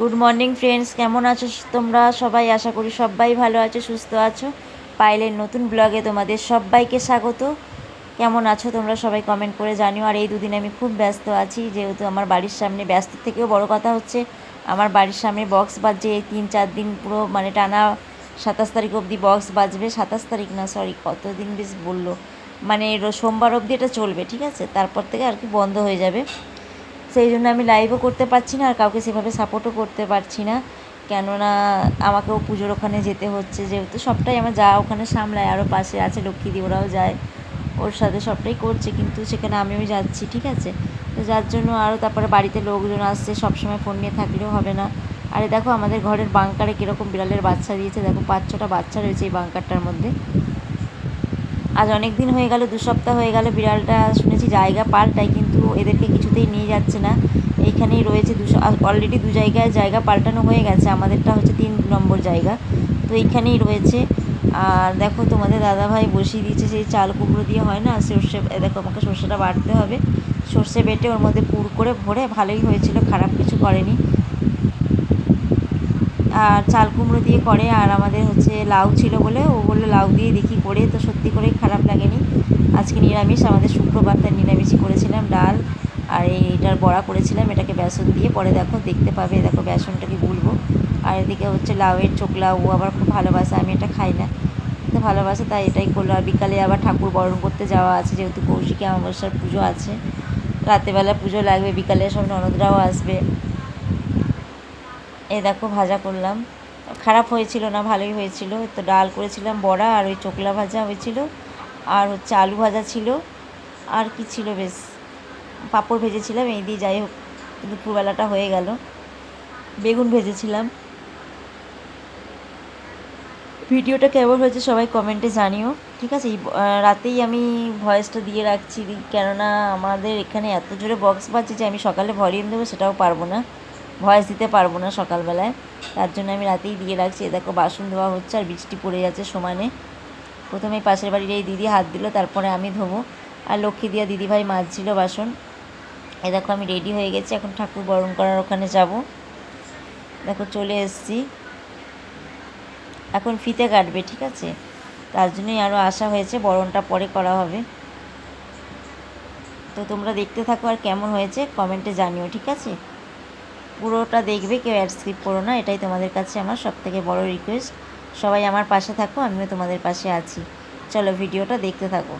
Good morning friends কেমন আছো তোমরা? সবাই আশা করি সবাই ভালো আছো, সুস্থ আছো। পাইলের নতুন ব্লগে তোমাদের সবাইকে স্বাগত। কেমন আছো তোমরা সবাই কমেন্ট করে জানিও। আর এই দুদিন আমি খুব ব্যস্ত আছি, যেহেতু আমার বাড়ির সামনে ব্যস্ত থেকেও বড় কথা হচ্ছে, আমার বাড়ির সামনে বক্স বাজছে, এই তিন চার দিন পুরো মানে টানা সাতাশ তারিখ অবধি বক্স বাজবে। সাতাশ তারিখ না সরি কতদিন বেশ বলল? মানে সোমবার অবধি এটা চলবে, ঠিক আছে? তারপর থেকে আর কি বন্ধ হয়ে যাবে। সেই জন্য আমি লাইভও করতে পারছি না আর কাউকে সেভাবে সাপোর্টও করতে পারছি না। কেননা আমাকেও পুজোর ওখানে যেতে হচ্ছে, যেহেতু সবটাই আমার যা ওখানে সামলায় আরও পাশে আছে লক্ষ্মীদি, ওরাও যায়। ওর সাথে সবটাই করছে, কিন্তু সেখানে আমিও যাচ্ছি, ঠিক আছে? তো যার জন্য আরও তারপরে বাড়িতে লোকজন আসছে, সবসময় ফোন নিয়ে থাকলেও হবে না। আরে দেখো, আমাদের ঘরের বাংকারে কীরকম বিড়ালের বাচ্চা দিয়েছে। দেখো, পাঁচ ছটা বাচ্চা রয়েছে এই বাংকারটার মধ্যে। আজ অনেক দিন হয়ে গেল, দু সপ্তাহ হয়ে গেল, বিড়ালটা শুনেছি জায়গা পাল্টায়, কিন্তু এদেরকে কিছুতেই নিয়ে যাচ্ছে না। এইখানেই রয়েছে দুশো অলরেডি দু জায়গায় জায়গা পাল্টানো হয়ে গেছে, আমাদেরটা হচ্ছে তিন নম্বর জায়গা। তো এইখানেই রয়েছে। আর দেখো তোমাদের দাদাভাই বসিয়ে দিয়েছে, সেই চাল কুমড়ো দিয়ে, হয় না? সর্ষে দেখো আমাকে সর্ষেটা বাটতে হবে। সর্ষে বেটে ওর মধ্যে পুর করে ভরে ভালোই হয়েছিল, খারাপ কিছু করেনি। আর চাল কুমড়ো দিয়ে করে, আর আমাদের হচ্ছে লাউ ছিল বলে, ও বলল লাউ দিয়ে দেখি করে, তো সত্যি লাগেনি আজকে নিরামিষ, আমাদের শুক্রবার নিরামিষই করেছিলাম ডাল আর এইটার বড়া করেছিলাম, এটাকে বেসন দিয়ে। পরে দেখো, দেখতে পাবে, দেখো বেসনটাকে গুলবো। আর এদিকে হচ্ছে লাউয়ের চোখলা ও আবার খুব ভালোবাসে, আমি এটা খাই না। তো ভালোবাসে, তাই এটাই করল। আর বিকালে আবার ঠাকুর বরণ করতে যাওয়া আছে, যেহেতু কৌশিকী অমাবস্যার পুজো আছে। রাতেবেলা পুজো লাগবে, বিকালে সব ননদরাও আসবে। এ দেখো, ভাজা করলাম। খারাপ হয়েছিল না, ভালোই হয়েছিল। তো ডাল করেছিলাম, বড়া আর ওই চোকলা ভাজা হয়েছিল। আর হচ্ছে আলু ভাজা ছিল। আর কি ছিল বেশ, পাঁপড় ভেজেছিলাম, এই দিয়ে যাই হোক দুপুরবেলাটা হয়ে গেল। বেগুন ভেজেছিলাম। ভিডিওটা কেমন হয়েছে সবাই কমেন্টে জানিও, ঠিক আছে? রাতেই আমি ভয়েসটা দিয়ে রাখছি, কেননা আমাদের এখানে এত জোরে বক্স বাজছে যে আমি সকালে ভলিউম দেবো, সেটাও পারব না। ভয়েস দিতে পারব না সকালবেলায়। তার জন্য আমি রাতেই দিয়ে রাখছি। এ দেখো, বাসন ধোয়া হচ্ছে আর বৃষ্টি পড়ে যাচ্ছে সমানে। প্রথমে পাশের বাড়ির এই দিদি হাত দিল, তারপরে আমি ধোবো। আর লক্ষ্মী দিয়া দিদিভাই মাজছিল বাসন। এ দেখো আমি রেডি হয়ে গেছি, এখন ঠাকুর বরণ করার ওখানে যাব। দেখো চলে এসেছি। এখন ফিতে কাটবে, ঠিক আছে? তার জন্যই আরও আশা হয়েছে বরণটা পরে করা হবে। তো তোমরা দেখতে থাকো আর কেমন হয়েছে কমেন্টে জানিও, ঠিক আছে? পুরোটা দেখবে, কেউ অ্যাড স্কিপ করো না, এটাই তোমাদের কাছে আমার সব থেকে বড় রিকোয়েস্ট সবাই আমার পাশে থাকো আমিও তোমাদের পাশে আছি। চলো ভিডিওটা দেখতে থাকো।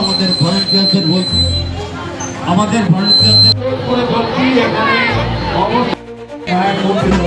আমাদের ভলেন্টিয়ারদের বলছি আমাদের ভলেন্টিয়ারদের করে বলছি এখানে অবশ্যই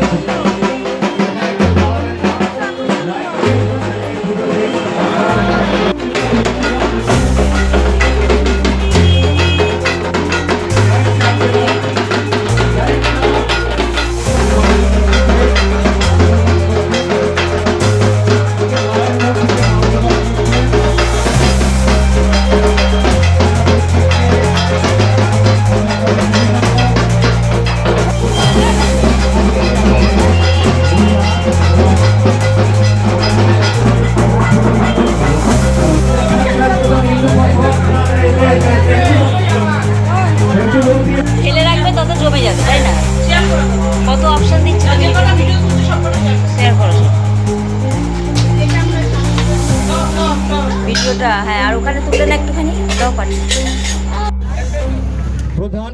ভিডিওটা হ্যাঁ আর ওখানে তুলে না একটুখানি ওটাও পাঠিয়ে প্রধান